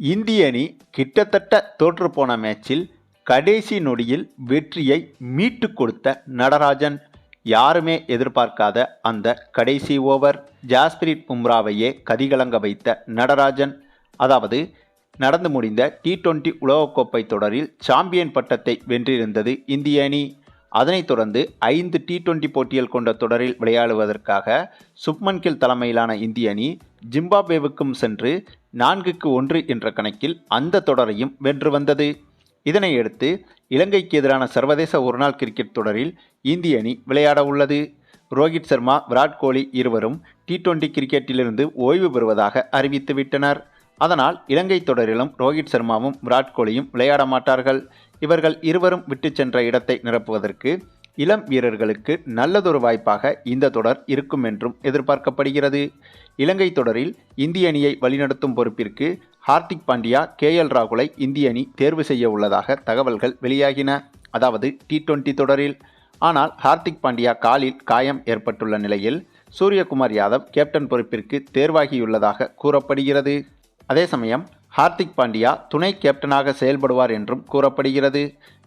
இந்திய அணி கிட்டத்தட்ட தோற்றுப்போன மேட்சில் கடைசி நொடியில் வெற்றியை மீட்டு கொடுத்த நடராஜன். யாருமே எதிர்பார்க்காத அந்த கடைசி ஓவர். ஜாஸ்பிரிட் பும்ராவையே கதிகலங்க வைத்த நடராஜன். அதாவது நடந்து முடிந்த டி டுவெண்டி உலகக்கோப்பை தொடரில் சாம்பியன் பட்டத்தை வென்றிருந்தது இந்திய அணி. அதனைத் தொடர்ந்து ஐந்து டி டுவெண்டி போட்டிகள் கொண்ட தொடரில் விளையாடுவதற்காக சுப்மன் கில் தலைமையிலான இந்திய அணி ஜிம்பாப்வேவுக்கும் சென்று நான்குக்கு ஒன்று என்ற கணக்கில் அந்த தொடரையும் வென்று வந்தது. இதனையடுத்து இலங்கைக்கு எதிரான சர்வதேச ஒருநாள் கிரிக்கெட் தொடரில் இந்திய அணி விளையாட உள்ளது. ரோஹித் சர்மா விராட் கோலி இருவரும் டி டுவெண்டி கிரிக்கெட்டிலிருந்து ஓய்வு பெறுவதாக அறிவித்துவிட்டனர் அதனால் இலங்கை தொடரிலும் ரோஹித் சர்மாவும் விராட் கோலியும் விளையாட மாட்டார்கள். இவர்கள் இருவரும் விட்டு சென்ற இடத்தை நிரப்புவதற்கு இளம் வீரர்களுக்கு நல்லதொரு வாய்ப்பாக இந்த தொடர் இருக்கும் என்றும் எதிர்பார்க்கப்படுகிறது. இலங்கை தொடரில் இந்திய அணியை வழிநடத்தும் பொறுப்பிற்கு ஹார்திக் பாண்டியா கே எல் ராகுலை இந்திய அணி தேர்வு செய்ய உள்ளதாக தகவல்கள் வெளியாகின. அதாவது டி டுவெண்டி தொடரில். ஆனால் ஹார்திக் பாண்டியா காலில் காயம் ஏற்பட்டுள்ள நிலையில் சூரியகுமார் யாதவ் கேப்டன் பொறுப்பிற்கு தேர்வாகியுள்ளதாக கூறப்படுகிறது. அதே சமயம் ஹார்திக் பாண்டியா துணை கேப்டனாக செயல்படுவார் என்றும் கூறப்படுகிறது.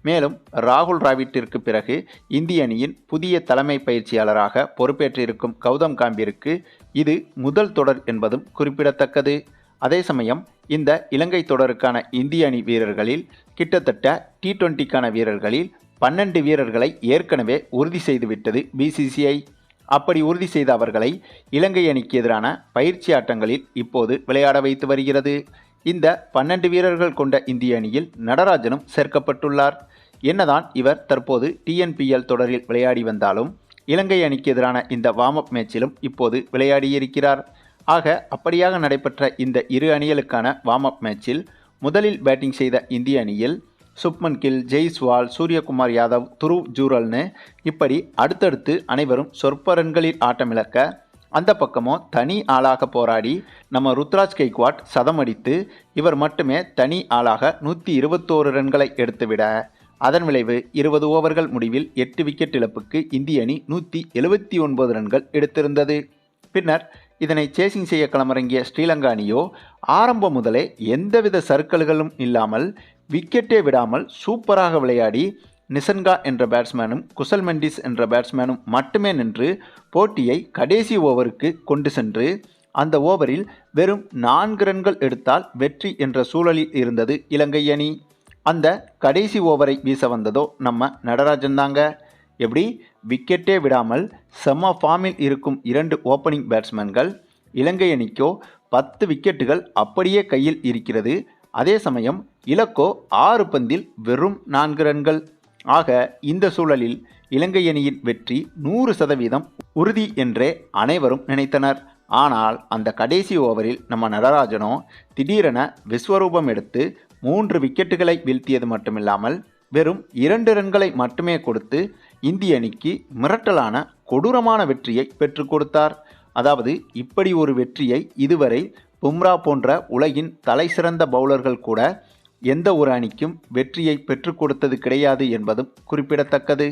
மேலும் ராகுல் டிராவிட்டிற்கு பிறகு இந்திய அணியின் புதிய தலைமை பயிற்சியாளராக பொறுப்பேற்றிருக்கும் கௌதம் காம்பீருக்கு இது முதல் தொடர் என்பதும் குறிப்பிடத்தக்கது. அதே சமயம் இந்த இலங்கை தொடருக்கான இந்திய அணி வீரர்களில் கிட்டத்தட்ட டி டுவெண்ட்டிக்கான வீரர்களில் பன்னெண்டு வீரர்களை ஏற்கனவே உறுதி செய்துவிட்டது பிசிசிஐ அப்படி உறுதி செய்த அவர்களை இலங்கை அணிக்கு எதிரான பயிற்சி ஆட்டங்களில் இப்போது விளையாட வைத்து வருகிறது. இந்த பன்னெண்டு வீரர்கள் கொண்ட இந்திய அணியில் நடராஜனும் சேர்க்கப்பட்டுள்ளார். என்னதான் இவர் தற்போது டிஎன்பிஎல் தொடரில் விளையாடி வந்தாலும் இலங்கை அணிக்கு எதிரான இந்த வார்ம் அப் மேட்சிலும் இப்போது விளையாடியிருக்கிறார். ஆக அப்படியாக நடைபெற்ற இந்த இரு அணிகளுக்கான வார்ம் அப் மேட்சில் முதலில் பேட்டிங் செய்த இந்திய அணியில் சுப்மன் கில் ஜெய்ஸ்வால் சூரியகுமார் யாதவ் துருவ் ஜூரல்னு இப்படி அடுத்தடுத்து அனைவரும் சொற்ப ரன்களில் ஆட்டமிழக்க அந்த பக்கமோ தனி ஆளாக போராடி நம்ம ருத்ராஜ் கெய்க்வாட் சதமடித்து இவர் மட்டுமே தனி ஆளாக நூற்றி இருபத்தோரு ரன்களை எடுத்துவிட. அதன் விளைவு இருபது ஓவர்கள் முடிவில் எட்டு விக்கெட் இழப்புக்கு இந்திய அணி நூற்றி எழுபத்தி ஒன்பது ரன்கள் எடுத்திருந்தது. பின்னர் இதனை சேசிங் செய்ய களமிறங்கிய ஸ்ரீலங்கா அணியோ ஆரம்பம் முதலே எந்தவித சறுக்கல்களும் இல்லாமல் விக்கெட்டே விடாமல் சூப்பராக விளையாடி நிசன்கா என்ற பேட்ஸ்மேனும் குசல் மெண்டிஸ் என்ற பேட்ஸ்மேனும் மட்டுமே நின்று போட்டியை கடைசி ஓவருக்கு கொண்டு சென்று அந்த ஓவரில் வெறும் நான்கு ரன்கள் எடுத்தால் வெற்றி என்ற சூழலில் இருந்தது இலங்கை அணி. அந்த கடைசி ஓவரை வீச வந்ததோ நம்ம நடராஜன் தாங்க. எப்படி? விக்கெட்டே விடாமல் செம்ம ஃபார்மில் இருக்கும் இரண்டு ஓப்பனிங் பேட்ஸ்மேன்கள் இலங்கை அணிக்கோ பத்து விக்கெட்டுகள் அப்படியே கையில் இருக்கிறது. அதே சமயம் இலக்கோ ஆறு பந்தில் வெறும் நான்கு ரன்கள். ஆக இந்த சூழலில் இலங்கை அணியின் வெற்றி நூறு சதவீதம் உறுதி என்றே அனைவரும் நினைத்தனர். ஆனால் அந்த கடைசி ஓவரில் நம்ம நடராஜனோ திடீரென விஸ்வரூபம் எடுத்து மூன்று விக்கெட்டுகளை வீழ்த்தியது மட்டுமில்லாமல் வெறும் இரண்டு ரன்களை மட்டுமே கொடுத்து இந்திய அணிக்கு மிரட்டலான கொடூரமான வெற்றியை பெற்றுக் கொடுத்தார். அதாவது இப்படி ஒரு வெற்றியை இதுவரை பும்ரா போன்ற உலகின் தலைசிறந்த பவுலர்கள் கூட எந்த ஒரு அணிக்கும் வெற்றியை பெற்றுக் கொடுத்தது கிடையாது என்பதும் குறிப்பிடத்தக்கது.